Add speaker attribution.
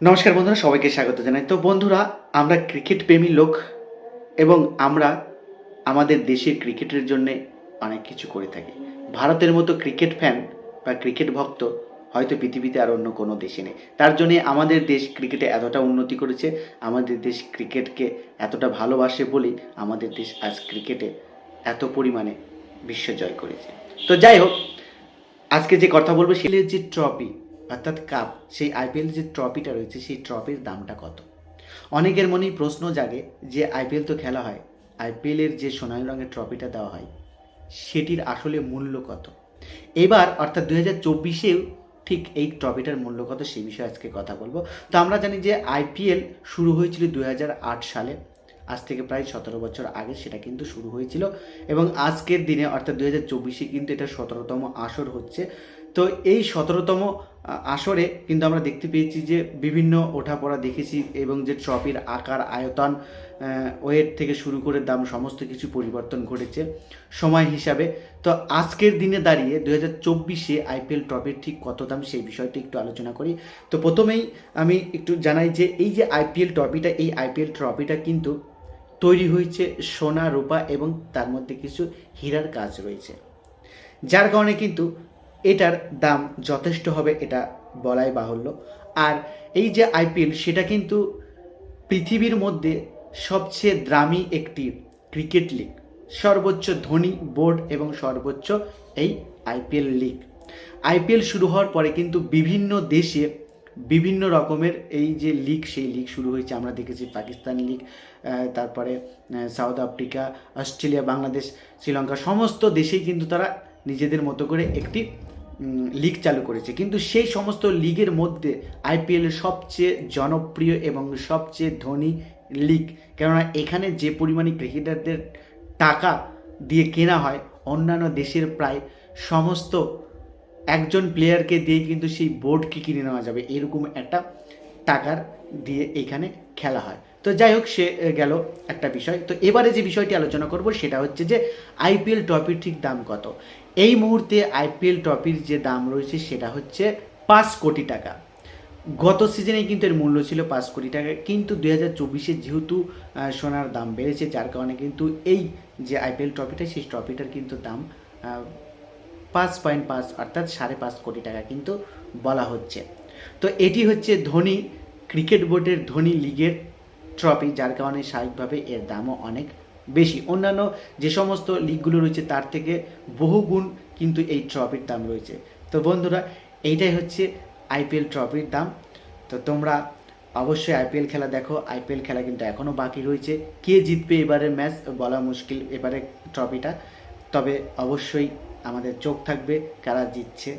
Speaker 1: নমস্কার বন্ধুরা, সবাইকে স্বাগত জানাই। তো বন্ধুরা, আমরা ক্রিকেট প্রেমী লোক এবং আমরা আমাদের দেশের ক্রিকেটের জন্য অনেক কিছু করে থাকি। ভারতের মতো ক্রিকেট ফ্যান বা ক্রিকেট ভক্ত হয়তো পৃথিবীতে আর অন্য কোনো দেশে নেই। তার জন্যে আমাদের দেশ ক্রিকেটে এতটা উন্নতি করেছে, আমাদের দেশ ক্রিকেটকে এতটা ভালোবাসে বলেই আমাদের দেশ আজ ক্রিকেটে এত পরিমাণে বিশ্ব জয় করেছে। তো যাই হোক, আজকে যে কথা বলব সেটা যে ট্রফি অর্থাৎ কাপ সেই আইপিএল যে ট্রফিটা রয়েছে, সেই ট্রফির দামটা কত? অনেকের মনেই প্রশ্ন জাগে যে আইপিএল তো খেলা হয় আইপিএলের যে সোনালী রঙের ট্রফিটা দেওয়া হয়, সেটির আসলে মূল্য কত? এবার, অর্থাৎ দু হাজার চব্বিশেও ঠিক এই ট্রফিটার মূল্য কত সেই বিষয়ে আজকে কথা বলব। তো আমরা জানি যে আইপিএল শুরু হয়েছিল দুই হাজার আট সালে, আজ থেকে প্রায় সতেরো বছর আগে সেটা কিন্তু শুরু হয়েছিল এবং আজকের দিনে, অর্থাৎ দু হাজার চব্বিশে কিন্তু এটা সতেরোতম আসর হচ্ছে। তো এই সতেরোতম আসরে কিন্তু আমরা দেখতে পেয়েছি যে বিভিন্ন ওঠাপড়া দেখেছি এবং যে ট্রফির আকার, আয়তন ওয়েট থেকে শুরু করে দাম, সমস্ত কিছু পরিবর্তন ঘটেছে সময় হিসাবে। তো আজকের দিনে দাঁড়িয়ে দু হাজার চব্বিশে আইপিএল ট্রফির ঠিক কত দাম সেই বিষয়টি একটু আলোচনা করি। তো প্রথমেই আমি একটু জানাই যে এই যে আইপিএল ট্রফিটা, এই আইপিএল ট্রফিটা কিন্তু তৈরি হয়েছে সোনা, রূপা এবং তার মধ্যে কিছু হীরার কাজ রয়েছে। যার কারণে কিন্তু এটার দাম যথেষ্ট হবে এটা বলাই বাহুল্য। আর এই যে আইপিএল, সেটা কিন্তু পৃথিবীর মধ্যে সবচেয়ে দামি একটি ক্রিকেট লিগ, সর্বোচ্চ ধনী বোর্ড এবং সর্বোচ্চ এই আইপিএল লিগ। আইপিএল শুরু হওয়ার পরে কিন্তু বিভিন্ন দেশে বিভিন্ন রকমের এই যে লিগ, সেই লিগ শুরু হয়েছে। আমরা দেখেছি পাকিস্তান লিগ তারপরে South Africa, Australia, Bangladesh, Sri Lanka, সমস্ত দেশেই কিন্তু তারা নিজেদের মতো করে একটি লিগ চালু করেছে। কিন্তু সেই সমস্ত লিগের মধ্যে আইপিএল সবচেয়ে জনপ্রিয় এবং সবচেয়ে ধনী লিগ কেননা এখানে যে পরিমাণে ক্রিকেটারদের টাকা দিয়ে কেনা হয়, অন্যান্য দেশের প্রায় সমস্ত একজন প্লেয়ারকে দিয়ে কিন্তু সেই বোর্ডকে কিনে নেওয়া যাবে। এরকম একটা টাকার দিয়ে এখানে খেলা হয়। তো যাই হোক, সে গেল একটা বিষয়। তো এবারে যে বিষয়টি আলোচনা করব সেটা হচ্ছে যে আইপিএল ট্রফির ঠিক দাম কত? এই মুহূর্তে আইপিএল ট্রফির যে দাম রয়েছে সেটা হচ্ছে পাঁচ কোটি টাকা। গত সিজনে কিন্তু এর মূল্য ছিল পাঁচ কোটি টাকা, কিন্তু দুই হাজার চব্বিশে যেহেতু সোনার দাম বেড়েছে, যার কারণে কিন্তু এই যে আইপিএল ট্রফিটা, সেই ট্রফিটার কিন্তু দাম পাঁচ পয়েন্ট পাঁচ অর্থাৎ সাড়ে পাঁচ কোটি টাকা কিন্তু বলা হচ্ছে। তো এটি হচ্ছে ধনী ক্রিকেট বোর্ডের ধনী লিগের ট্রফি, যার কারণে স্বাভাবিকভাবে এর দামও অনেক বেশি। অন্যান্য যে সমস্ত লিগগুলো রয়েছে, তার থেকে বহুগুণ কিন্তু এই ট্রফির দাম রয়েছে। তো বন্ধুরা, এইটাই হচ্ছে আইপিএল ট্রফির দাম। তো তোমরা অবশ্যই আইপিএল খেলা দেখো। আইপিএল খেলা কিন্তু এখনও বাকি রয়েছে। কে জিতবে এবারের ম্যাচ, বলা মুশকিল এবারে ট্রফিটা। তবে অবশ্যই আমাদের চোখ থাকবে কারা জিতছে।